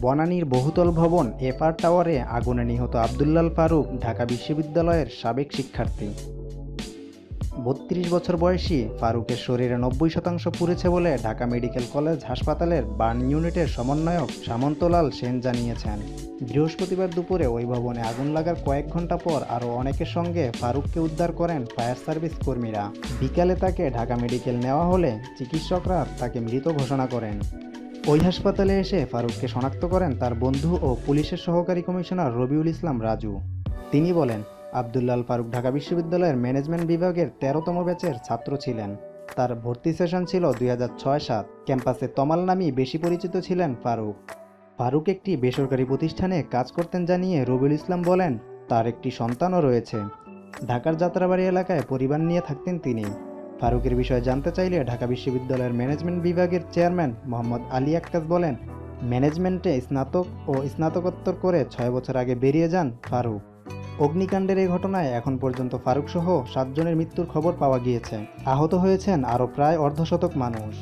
বনানীর বহুতল ভবন এফআর টাওয়ারে আগুনে নিহত আবদুল্লাল ফারুক, ঢাকা বিশ্ববিদ্যালয়ের সাবেক শিক্ষার্থী। বত্রিশ বছর বয়সী ফারুকের শরীরে নব্বই শতাংশ পুড়েছে বলে ঢাকা মেডিকেল কলেজ হাসপাতালের বার্ন ইউনিটের সমন্বয়ক সামন্তলাল সেন জানিয়েছেন। বৃহস্পতিবার দুপুরে ওই ভবনে আগুন লাগার কয়েক ঘণ্টা পর আরও অনেকের সঙ্গে ফারুককে উদ্ধার করেন ফায়ার সার্ভিস কর্মীরা। বিকালে তাকে ঢাকা মেডিকেল নেওয়া হলে চিকিৎসকরা তাকে মৃত ঘোষণা করেন। ওই হাসপাতালে এসে ফারুককে শনাক্ত করেন তার বন্ধু ও পুলিশের সহকারী কমিশনার রবিউল ইসলাম রাজু। তিনি বলেন, আবদুল্লাল ফারুক ঢাকা বিশ্ববিদ্যালয়ের ম্যানেজমেন্ট বিভাগের তেরোতম ব্যাচের ছাত্র ছিলেন। তার ভর্তি সেশন ছিল দুই সাত। ক্যাম্পাসে তমাল নামই বেশি পরিচিত ছিলেন ফারুক। ফারুক একটি বেসরকারি প্রতিষ্ঠানে কাজ করতেন জানিয়ে রবিউল ইসলাম বলেন, তার একটি সন্তানও রয়েছে। ঢাকার যাত্রাবাড়ি এলাকায় পরিবার নিয়ে থাকতেন তিনি। ফারুকের বিষয়ে জানতে চাইলে ঢাকা বিশ্ববিদ্যালয়ের ম্যানেজমেন্ট বিভাগের চেয়ারম্যান মোহাম্মদ আলী আক্কাস বলেন, ম্যানেজমেন্টে স্নাতক ও স্নাতকোত্তর করে ছয় বছর আগে বেরিয়ে যান ফারুক। অগ্নিকাণ্ডের এই ঘটনায় এখন পর্যন্ত ফারুক সহ সাতজনের মৃত্যুর খবর পাওয়া গিয়েছে। আহত হয়েছেন আরও প্রায় অর্ধশতক মানুষ।